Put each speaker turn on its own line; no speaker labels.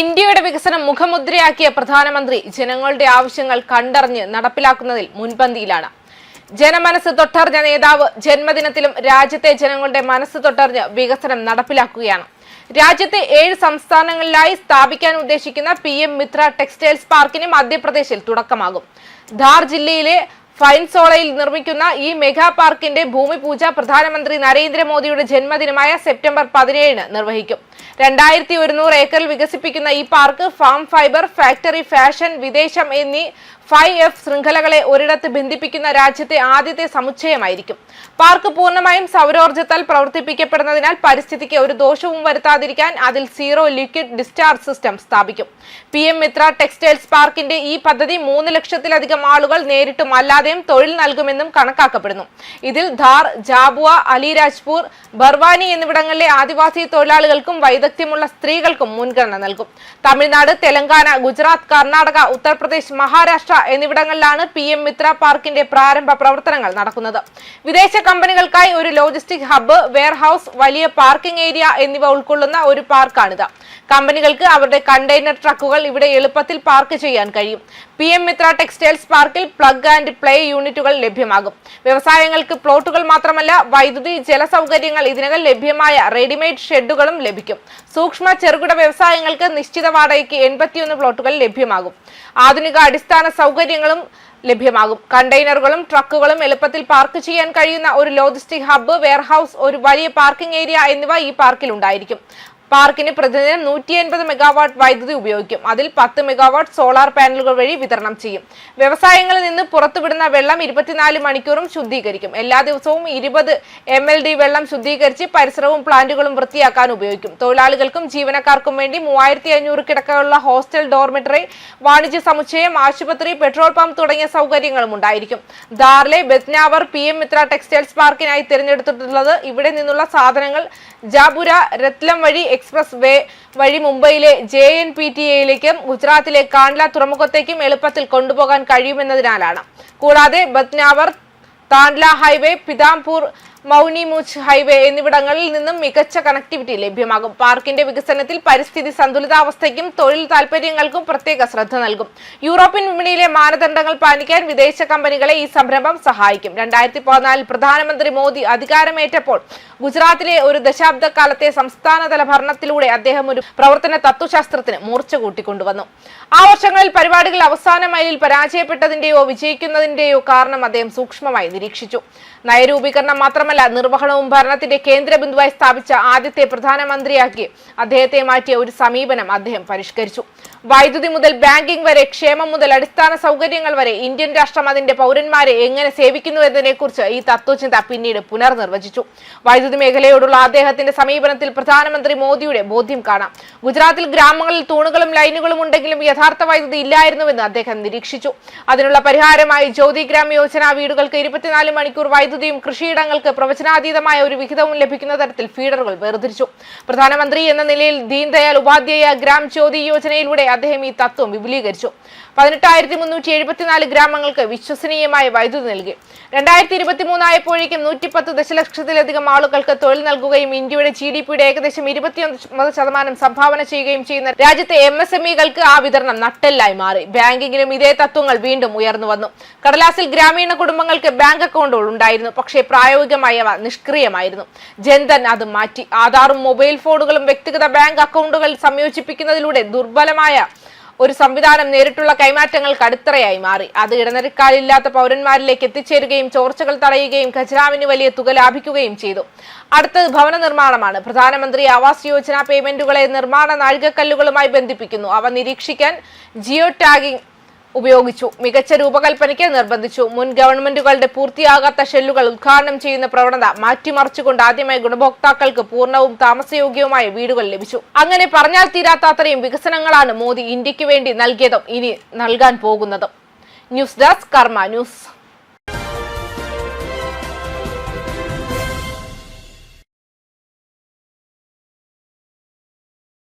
ഇന്ത്യയുടെ വികസനം മുഖമുദ്രയാക്കിയ പ്രധാനമന്ത്രി ജനങ്ങളുടെ ആവശ്യങ്ങൾ കണ്ടറിഞ്ഞ് നടപ്പിലാക്കുന്നതിൽ മുൻപന്തിയിലാണ്. ജനമനസ് തൊട്ടറിഞ്ഞ നേതാവ് ജന്മദിനത്തിലും രാജ്യത്തെ ജനങ്ങളുടെ മനസ്സ് തൊട്ടറിഞ്ഞ് വികസനം നടപ്പിലാക്കുകയാണ്. രാജ്യത്തെ ഏഴ് സംസ്ഥാനങ്ങളിലായി സ്ഥാപിക്കാൻ ഉദ്ദേശിക്കുന്ന പി മിത്ര ടെക്സ്റ്റൈൽസ് പാർക്കിന് മധ്യപ്രദേശിൽ തുടക്കമാകും. ധാർ ജില്ലയിലെ ഫൈൻസോളയിൽ നിർമ്മിക്കുന്ന ഈ മെഗാ പാർക്കിന്റെ ഭൂമി പൂജ പ്രധാനമന്ത്രി നരേന്ദ്രമോദിയുടെ ജന്മദിനമായ സെപ്റ്റംബർ പതിനേഴിന് നിർവഹിക്കും. രണ്ടായിരത്തി ഒരുന്നൂറ് ഏക്കറിൽ വികസിപ്പിക്കുന്ന ഈ park farm fibre factory fashion വിദേശം എന്നീ ഫൈവ് എഫ് ശൃംഖലകളെ ഒരിടത്ത് ബന്ധിപ്പിക്കുന്ന രാജ്യത്തെ ആദ്യത്തെ സമുച്ചയമായിരിക്കും. പാർക്ക് പൂർണമായും സൗരോർജത്താൽ പ്രവർത്തിപ്പിക്കപ്പെടുന്നതിനാൽ പരിസ്ഥിതിക്ക് ഒരു ദോഷവും വരുത്താതിരിക്കാൻ അതിൽ സീറോ ലിക്വിഡ് ഡിസ്ചാർജ് സിസ്റ്റം സ്ഥാപിക്കും. പി എം മിത്ര ടെക്സ്റ്റൈൽസ് പാർക്കിന്റെ ഈ പദ്ധതി മൂന്ന് ലക്ഷത്തിലധികം ആളുകൾ നേരിട്ടും അല്ലാതെയും തൊഴിൽ നൽകുമെന്നും കണക്കാക്കപ്പെടുന്നു. ഇതിൽ ധാർ ജാബുവ അലിരാജ്പൂർ ബർവാനി എന്നിവിടങ്ങളിലെ ആദിവാസി തൊഴിലാളികൾക്കും വൈദഗ്ധ്യമുള്ള സ്ത്രീകൾക്കും മുൻഗണന നൽകും. തമിഴ്നാട് തെലങ്കാന ഗുജറാത്ത് കർണാടക ഉത്തർപ്രദേശ് മഹാരാഷ്ട്ര എന്നിവിടങ്ങളിലാണ് പി എം മിത്ര പാർക്കിന്റെ പ്രാരംഭ പ്രവർത്തനങ്ങൾ നടക്കുന്നത്. വിദേശ കമ്പനികൾക്കായി ഒരു ലോജിസ്റ്റിക് ഹബ്ബ് വെയർഹൌസ് വലിയ പാർക്കിംഗ് ഏരിയ എന്നിവ ഉൾക്കൊള്ളുന്ന ഒരു പാർക്കാണിത്. കമ്പനികൾക്ക് അവരുടെ കണ്ടെയ്നർ ട്രക്കുകൾ ഇവിടെ എളുപ്പത്തിൽ പാർക്ക് ചെയ്യാൻ കഴിയും. പി എം മിത്ര ടെക്സ്റ്റൈൽസ് പാർക്കിൽ പ്ലഗ് ആൻഡ് പ്ലേ യൂണിറ്റുകൾ ലഭ്യമാകും. വ്യവസായങ്ങൾക്ക് പ്ലോട്ടുകൾ മാത്രമല്ല വൈദ്യുതി ജലസൗകര്യങ്ങൾ ഇതിനകം ലഭ്യമായ റെഡിമെയ്ഡ് ഷെഡുകളും ലഭിക്കും. സൂക്ഷ്മ ചെറുകിട വ്യവസായങ്ങൾക്ക് നിശ്ചിത വാടകയ്ക്ക് എൺപത്തിയൊന്ന് പ്ലോട്ടുകൾ ലഭ്യമാകും. ആധുനിക അടിസ്ഥാന സൗകര്യങ്ങളും ലഭ്യമാകും. കണ്ടെയ്നറുകളും ട്രക്കുകളും എളുപ്പത്തിൽ പാർക്ക് ചെയ്യാൻ കഴിയുന്ന ഒരു ലോജിസ്റ്റിക് ഹബ്ബ് വെയർഹൌസ് ഒരു വലിയ പാർക്കിംഗ് ഏരിയ എന്നിവ ഈ പാർക്കിൽ ഉണ്ടായിരിക്കും. പാർക്കിന് പ്രതിദിനം നൂറ്റി എൺപത് മെഗാവാട്ട് വൈദ്യുതി ഉപയോഗിക്കും. അതിൽ പത്ത് മെഗാവാട്ട് സോളാർ പാനലുകൾ വഴി വിതരണം ചെയ്യും. വ്യവസായങ്ങളിൽ നിന്ന് പുറത്തുവിടുന്ന വെള്ളം ഇരുപത്തിനാല് മണിക്കൂറും ശുദ്ധീകരിക്കും. എല്ലാ ദിവസവും ഇരുപത് എം വെള്ളം ശുദ്ധീകരിച്ച് പരിസരവും പ്ലാന്റുകളും വൃത്തിയാക്കാൻ ഉപയോഗിക്കും. തൊഴിലാളികൾക്കും ജീവനക്കാർക്കും വേണ്ടി മൂവായിരത്തി അഞ്ഞൂറ് കിടക്കകളുള്ള ഹോസ്റ്റൽ ഡോർമിറ്ററി വാണിജ്യ സമുച്ചയം ആശുപത്രി പെട്രോൾ പമ്പ് തുടങ്ങിയ സൗകര്യങ്ങളും ഉണ്ടായിരിക്കും. ധാർലെ Badnawar P M Mitra textiles പാർക്കിനായി തിരഞ്ഞെടുത്തിട്ടുള്ളത് ഇവിടെ നിന്നുള്ള സാധനങ്ങൾ ജാബുര രത്ലം വഴി എക്സ്പ്രസ് വേ വഴി മുംബൈയിലെ ജെ എൻ പി ടി എയിലേക്കും ഗുജറാത്തിലെ കാൺല തുറമുഖത്തേക്കും എളുപ്പത്തിൽ കൊണ്ടുപോകാൻ കഴിയുമെന്നതിനാലാണ്. കൂടാതെ ബദ്നാവർ താൻഡ്ല ഹൈവേ പിതാംപൂർ മൗനിമുച്ച് ഹൈവേ എന്നിവിടങ്ങളിൽ നിന്നും മികച്ച കണക്ടിവിറ്റി ലഭ്യമാകും. പാർക്കിന്റെ വികസനത്തിൽ പരിസ്ഥിതി സന്തുലിതാവസ്ഥയ്ക്കും തൊഴിൽ താൽപര്യങ്ങൾക്കും പ്രത്യേക ശ്രദ്ധ നൽകും. യൂറോപ്യൻ വിപണിയിലെ മാനദണ്ഡങ്ങൾ പാലിക്കാൻ വിദേശ കമ്പനികളെ ഈ സംരംഭം സഹായിക്കും. രണ്ടായിരത്തി പതിനാലിൽ പ്രധാനമന്ത്രി മോദി അധികാരമേറ്റപ്പോൾ ഗുജറാത്തിലെ ഒരു ദശാബ്ദക്കാലത്തെ സംസ്ഥാനതല ഭരണത്തിലൂടെ അദ്ദേഹം ഒരു പ്രവർത്തന തത്വശാസ്ത്രത്തിന് മൂർച്ച കൂട്ടിക്കൊണ്ടുവന്നു. ആ വർഷങ്ങളിൽ പരിപാടികൾ അവസാന മൈലിൽ പരാജയപ്പെട്ടതിന്റെയോ വിജയിക്കുന്നതിന്റെയോ കാരണം അദ്ദേഹം സൂക്ഷ്മമായി നിരീക്ഷിച്ചു. നയരൂപീകരണം മാത്രമല്ല നിർവഹണവും ഭരണത്തിന്റെ കേന്ദ്ര ബിന്ദുവായി സ്ഥാപിച്ച ആദ്യത്തെ പ്രധാനമന്ത്രിയാക്കി അദ്ദേഹത്തെ മാറ്റിയ ഒരു സമീപനം അദ്ദേഹം പരിഷ്കരിച്ചു. വൈദ്യുതി മുതൽ ബാങ്കിംഗ് വരെ ക്ഷേമം മുതൽ അടിസ്ഥാന സൗകര്യങ്ങൾ വരെ ഇന്ത്യൻ രാഷ്ട്രം അതിന്റെ പൗരന്മാരെ എങ്ങനെ സേവിക്കുന്നു എന്നതിനെക്കുറിച്ച് ഈ തത്വചിന്ത പിന്നീട് പുനർനിർവചിച്ചു. വൈദ്യുതി മേഖലയോടുള്ള അദ്ദേഹത്തിന്റെ സമീപനത്തിൽ പ്രധാനമന്ത്രി മോദിയുടെ ബോധ്യം കാണാം. ഗുജറാത്തിൽ ഗ്രാമങ്ങളിൽ തൂണുകളും ലൈനുകളും ഉണ്ടെങ്കിലും യഥാർത്ഥ വൈദ്യുതി ഇല്ലായിരുന്നുവെന്ന് അദ്ദേഹം നിരീക്ഷിച്ചു. അതിനുള്ള പരിഹാരമായി ജ്യോതി ഗ്രാം യോജന വീടുകൾക്ക് ഇരുപത്തിനാല് മണിക്കൂർ വൈദ്യുതിയും കൃഷിയിടങ്ങൾക്ക് പ്രവചനാതീതമായ ഒരു വിഹിതവും ലഭിക്കുന്ന തരത്തിൽ ഫീഡറുകൾ വേർതിരിച്ചു. പ്രധാനമന്ത്രി എന്ന നിലയിൽ ദീൻദയാൽ ഉപാധ്യായ ഗ്രാം ജ്യോതി യോജനയിലൂടെ അദ്ദേഹം ഈ തത്വം വിപുലീകരിച്ചു. പതിനെട്ടായിരത്തി മുന്നൂറ്റി എഴുപത്തിനാല് ഗ്രാമങ്ങൾക്ക് വിശ്വസനീയമായ വൈദ്യുതി നൽകി. രണ്ടായിരത്തി ഇരുപത്തി മൂന്നായപ്പോഴേക്കും നൂറ്റിപ്പത്ത് ദശലക്ഷത്തിലധികം ആളുകൾക്ക് തൊഴിൽ നൽകുകയും ഇന്ത്യയുടെ ജി ഡി പിയുടെ ഏകദേശം ഇരുപത്തിയൊന്ന് ശതമാനം സംഭാവന ചെയ്യുകയും ചെയ്യുന്ന രാജ്യത്തെ എം എസ് എം ഇകൾക്ക് ആ വിതരണം നട്ടെല്ലായി മാറി. ബാങ്കിങ്ങിലും ഇതേ തത്വങ്ങൾ വീണ്ടും ഉയർന്നു വന്നു. കടലാസിൽ ഗ്രാമീണ കുടുംബങ്ങൾക്ക് ബാങ്ക് അക്കൗണ്ടുകൾ ഉണ്ടായിരുന്നു. പക്ഷേ പ്രായോഗികമായി അവ നിഷ്ക്രിയമായിരുന്നു. ജന്തൻ അത് മാറ്റി. ആധാറും മൊബൈൽ ഫോണുകളും വ്യക്തിഗത ബാങ്ക് അക്കൗണ്ടുകൾ സംയോജിപ്പിക്കുന്നതിലൂടെ ദുർബലമായ ഒരു സംവിധാനം നേരിട്ടുള്ള കൈമാറ്റങ്ങൾക്ക് അടിത്തറയായി മാറി. അത് ഇടനിലക്കാരില്ലാത്ത പൗരന്മാരിലേക്ക് എത്തിച്ചേരുകയും ചോർച്ചകൾ തടയുകയും ഖജനാവിന് വലിയ തുക ലാഭിക്കുകയും ചെയ്തു. അടുത്തത് ഭവന നിർമ്മാണമാണ്. പ്രധാനമന്ത്രി ആവാസ് യോജന പേയ്മെന്റുകളെ നിർമ്മാണ നാഴികക്കല്ലുകളുമായി ബന്ധിപ്പിക്കുന്നു. അവ നിരീക്ഷിക്കാൻ ജിയോ ടാഗിംഗ് ഉപയോഗിച്ചു. മികച്ച രൂപകൽപ്പനയ്ക്ക് നിർബന്ധിച്ചു. മുൻ ഗവൺമെന്റുകളുടെ പൂർത്തിയാകാത്ത ഷെല്ലുകൾ ഉദ്ഘാടനം ചെയ്യുന്ന പ്രവണത മാറ്റിമറിച്ചുകൊണ്ട് ആദ്യമായി ഗുണഭോക്താക്കൾക്ക് പൂർണവും താമസയോഗ്യവുമായ വീടുകൾ ലഭിച്ചു. അങ്ങനെ പറഞ്ഞാൽ തീരാത്ത അത്രയും വികസനങ്ങളാണ് മോദി ഇന്ത്യയ്ക്ക് വേണ്ടി നൽകിയതും ഇനി നൽകാൻ പോകുന്നതും. News desk Karma news.